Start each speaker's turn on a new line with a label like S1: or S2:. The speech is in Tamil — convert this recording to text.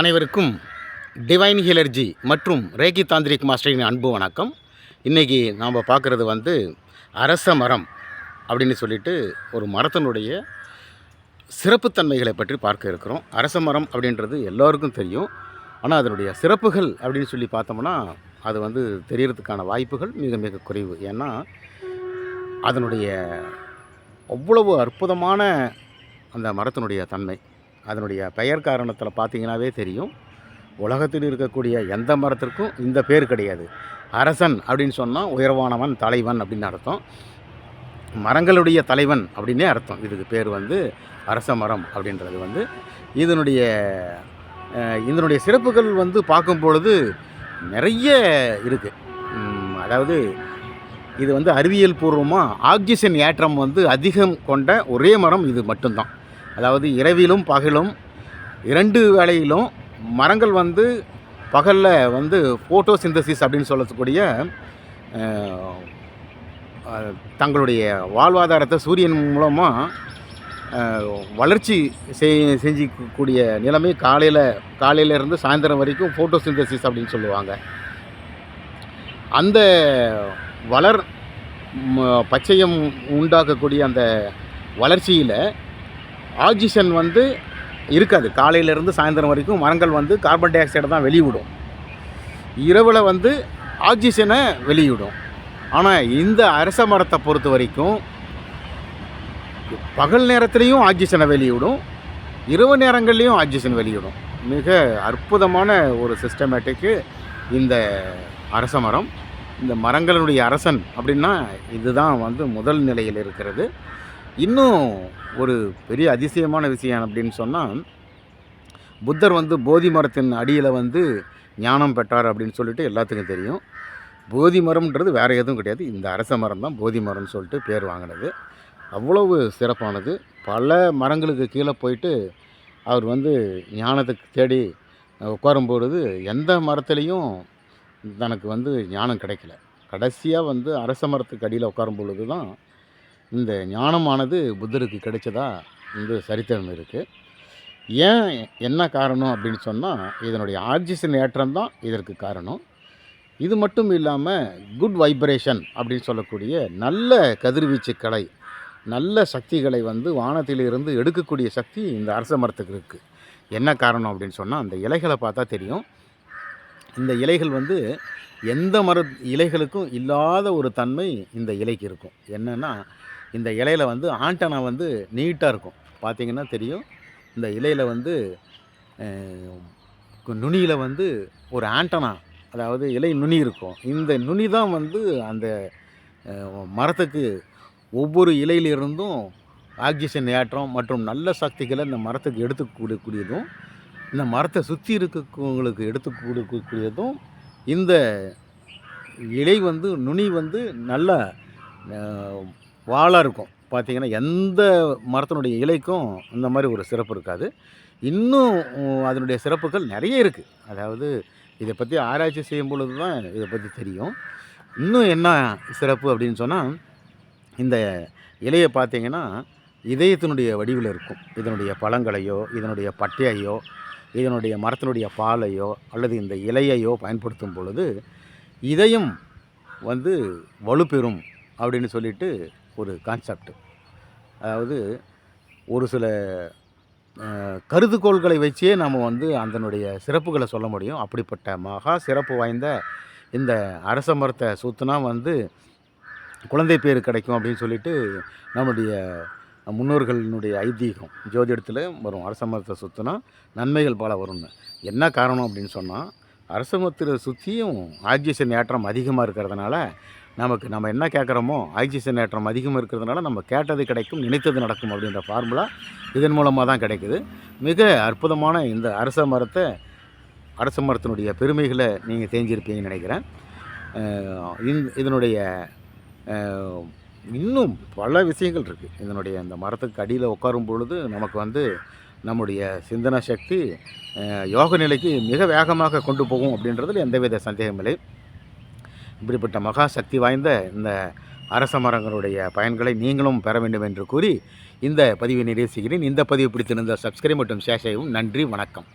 S1: அனைவருக்கும் டிவைன் ஹிலர்ஜி மற்றும் ரேகி தாந்திரிக் மாஸ்டரின் அன்பு வணக்கம். இன்றைக்கி நாம் பார்க்குறது வந்து அரச மரம் அப்படின்னு சொல்லிட்டு ஒரு மரத்தினுடைய சிறப்புத்தன்மைகளை பற்றி பார்க்க இருக்கிறோம். அரச மரம் அப்படின்றது எல்லோருக்கும் தெரியும். ஆனால் அதனுடைய சிறப்புகள் அப்படின்னு சொல்லி பார்த்தோம்னா அது வந்து தெரியறதுக்கான வாய்ப்புகள் மிக மிக குறைவு. ஏன்னா அதனுடைய அவ்வளவு அற்புதமான அந்த மரத்தினுடைய தன்மை. அதனுடைய பெயர் காரணத்தில் பார்த்தீங்கன்னாவே தெரியும். உலகத்தில் இருக்கக்கூடிய எந்த மரத்திற்கும் இந்த பேர் கிடையாது. அரசன் அப்படின்னு சொன்னால் உயர்வானவன் தலைவன் அப்படின்னு அர்த்தம். மரங்களுடைய தலைவன் அப்படின்னே அர்த்தம். இதுக்கு பேர் வந்து அரச மரம் அப்படின்றது வந்து. இதனுடைய இதனுடைய சிறப்புகள் வந்து பார்க்கும் பொழுது நிறைய இருக்குது அதாவது இது வந்து அறிவியல் பூர்வமாக ஆக்சிஜன் ஏற்றம் வந்து அதிகம் கொண்ட ஒரே மரம் இது மட்டும்தான். அதாவது இரவிலும் பகலும் இரண்டு வேளையிலும் மரங்கள் வந்து பகலில் வந்து ஃபோட்டோ சிந்தசிஸ் அப்படின்னு சொல்லக்கூடிய தங்களுடைய வாழ்வாதாரத்தை சூரியன் மூலமாக வளர்ச்சி செய் செஞ்சிக்கக்கூடிய நிலைமை காலையில் காலையிலேருந்து சாயந்தரம் வரைக்கும் ஃபோட்டோ சிந்தசிஸ் அப்படின்னு சொல்லுவாங்க. அந்த வளர் பச்சையம் உண்டாக்கக்கூடிய அந்த வளர்ச்சியில் ஆக்சிஜன் வந்து இருக்காது. காலையிலேருந்து சாயந்தரம் வரைக்கும் மரங்கள் வந்து கார்பன் டை ஆக்சைடை தான் வெளியிடும். இரவில் வந்து ஆக்சிஜனை வெளியிடும். ஆனால் இந்த அரச மரத்தை பொறுத்த வரைக்கும் பகல் நேரத்துலேயும் ஆக்சிஜனை வெளியிடும். இரவு நேரங்கள்லேயும் ஆக்சிஜன் வெளியிடும். மிக அற்புதமான ஒரு சிஸ்டமேட்டிக்கு இந்த அரச மரம் இந்த மரங்களுடைய அரசன் அப்படின்னா இதுதான் வந்து முதல் நிலையில் இருக்கிறது. இன்னும் ஒரு பெரிய அதிசயமான விஷயம் அப்படின்னு சொன்னால் புத்தர் வந்து போதி மரத்தின் அடியில் வந்து ஞானம் பெற்றார் அப்படின்னு சொல்லிட்டு எல்லாத்துக்கும் தெரியும். போதி மரம்ன்றது வேறு எதுவும் கிடையாது. இந்த அரச மரம் தான் போதி மரம்னு சொல்லிட்டு பேர் வாங்கினது. அவ்வளவு சிறப்பானது. பல மரங்களுக்கு கீழே போயிட்டு அவர் வந்து ஞானத்துக்கு தேடி உட்காரும்பொழுது எந்த மரத்துலேயும் தனக்கு வந்து ஞானம் கிடைக்கல. கடைசியாக வந்து அரச மரத்துக்கு அடியில் உட்காரும் பொழுது தான் இந்த ஞானமானது புத்தருக்கு கிடைச்சதா வந்து சரித்திரம் இருக்குது ஏன் என்ன காரணம் அப்படின்னு சொன்னால் இதனுடைய ஆக்சிஜன் ஏற்றம் தான் இதற்கு காரணம். இது மட்டும் இல்லாமல் குட் வைப்ரேஷன் அப்படின்னு சொல்லக்கூடிய நல்ல கதிர்வீச்சு கலை நல்ல சக்திகளை வந்து வானத்திலிருந்து எடுக்கக்கூடிய சக்தி இந்த அரச மரத்துக்கு இருக்குது என்ன காரணம் அப்படின்னு சொன்னால் அந்த இலைகளை பார்த்தா தெரியும். இந்த இலைகள் வந்து எந்த மர இலைகளுக்கும் இல்லாத ஒரு தன்மை இந்த இலைக்கு இருக்கும். என்னென்னா இந்த இலையில் வந்து ஆண்டனா வந்து நீட்டாக இருக்கும். பார்த்தீங்கன்னா தெரியும். இந்த இலையில் வந்து நுனியில் வந்து ஒரு ஆண்டனா அதாவது இலை நுனி இருக்கும். இந்த நுனி தான் வந்து அந்த மரத்துக்கு ஒவ்வொரு இலையிலிருந்தும் ஆக்சிஜன் ஏற்றம் மற்றும் நல்ல சக்திகளை இந்த மரத்துக்கு எடுத்து கொடுக்கக்கூடியதும் இந்த மரத்தை சுற்றி இருக்கவங்களுக்கு எடுத்து கொடுக்கக்கூடியதும் இந்த இலை வந்து நுனி வந்து நல்ல வாழாக இருக்கும். பார்த்தீங்கன்னா எந்த மரத்தினுடைய இலைக்கும் இந்த மாதிரி ஒரு சிறப்பு இருக்காது. இன்னும் அதனுடைய சிறப்புகள் நிறைய இருக்குது அதாவது இதை பற்றி ஆராய்ச்சி செய்யும் பொழுது தான் இதை பற்றி தெரியும். இன்னும் என்ன சிறப்பு அப்படின்னு சொன்னால் இந்த இலையை பார்த்தீங்கன்னா இதயத்தினுடைய வடிவில் இருக்கும். இதனுடைய பழங்களையோ இதனுடைய பட்டையையோ இதனுடைய மரத்தினுடைய பாலையோ அல்லது இந்த இலையையோ பயன்படுத்தும் பொழுது இதயம் வந்து வலுப்பெறும் அப்படின்னு சொல்லிட்டு ஒரு கான்செப்ட் அதாவது ஒரு சில கருதுகோள்களை வச்சே நம்ம வந்து அதனுடைய சிறப்புகளை சொல்ல முடியும். அப்படிப்பட்ட மகா சிறப்பு வாய்ந்த இந்த அரச மரத்தை சுற்றினா வந்து குழந்தை பேர் கிடைக்கும் அப்படின்னு சொல்லிட்டு நம்முடைய முன்னோர்களினுடைய ஐதீகம். ஜோதிடத்தில் வரும். அரச மரத்தை சுற்றினா நன்மைகள் பல வரும்னு. என்ன காரணம் அப்படின்னு சொன்னால் அரச மரத்தில் சுற்றியும் ஆக்சிஜன் ஏற்றம் அதிகமாக இருக்கிறதுனால நமக்கு நம்ம என்ன கேட்குறோமோ ஆக்சிஜன் ஏற்றம் அதிகமாக இருக்கிறதுனால நம்ம கேட்டது கிடைக்கும் நினைத்தது நடக்கும் அப்படின்ற ஃபார்முலா இதன் மூலமாக தான் கிடைக்குது. மிக அற்புதமான இந்த அரச மரத்தை அரச மரத்தினுடைய பெருமைகளை நீங்கள் தெரிஞ்சிருப்பீங்கன்னு நினைக்கிறேன். இந் இதனுடைய இன்னும் பல விஷயங்கள் இருக்குது இதனுடைய இந்த மரத்துக்கு அடியில் உட்காரும் பொழுது நமக்கு வந்து நம்முடைய சிந்தன சக்தி யோக நிலைக்கு மிக வேகமாக கொண்டு போகும் அப்படின்றதில் எந்தவித சந்தேகமில்லை இப்படிப்பட்ட மகா சக்தி வாய்ந்த இந்த அரச மரங்களுடைய பயன்களை நீங்களும் பெற வேண்டும் என்று கூறி இந்த பதிவை நிறைவு செய்கிறேன். இந்த பதிவு பிடித்திருந்த சப்ஸ்கிரைப் மற்றும் ஷேர் செய்யவும் நன்றி வணக்கம்.